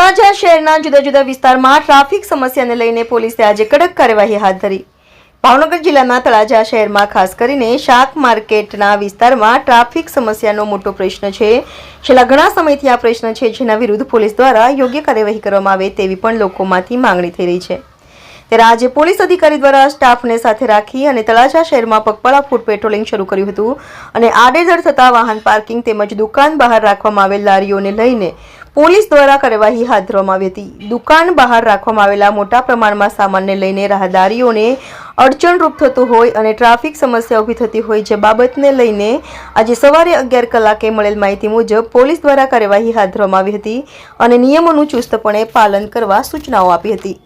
તળાજા શહેરના જુદા જુદા વિસ્તારમાં ટ્રાફિક સમસ્યાને લઈને પોલીસે આજે કડક કાર્યવાહી હાથ ધરી. ભાવનગર જિલ્લાના તળાજા શહેરમાં ખાસ કરીને શાક માર્કેટના વિસ્તારમાં ટ્રાફિક સમસ્યાનો મોટો પ્રશ્ન છે. છેલ્લા ઘણા સમયથી આ પ્રશ્ન છે, જેના વિરુદ્ધ પોલીસ દ્વારા યોગ્ય કાર્યવાહી કરવામાં આવે તેવી પણ લોકોમાંથી માંગણી થઈ રહી છે. ત્યારે આજે પોલીસ અધિકારી દ્વારા સ્ટાફને સાથે રાખી અને તળાજા શહેરમાં પગપાળા ફૂટ પેટ્રોલિંગ શરૂ કર્યું હતું અને આડેધડ થતા વાહન પાર્કિંગ તેમજ દુકાન બહાર રાખવામાં આવેલ લારીઓને લઈને પોલીસ દ્વારા કાર્યવાહી હાથ ધરવામાં આવી હતી. દુકાન બહાર રાખવામાં આવેલા મોટા પ્રમાણમાં સામાનને લઈને રાહદારીઓને અડચણરૂપ થતું હોય અને ટ્રાફિક સમસ્યા ઊભી થતી હોય જે બાબતને લઈને આજે સવારે અગિયાર કલાકે મળેલ માહિતી મુજબ પોલીસ દ્વારા કાર્યવાહી હાથ ધરવામાં આવી હતી અને નિયમોનું ચુસ્તપણે પાલન કરવા સૂચનાઓ આપી હતી.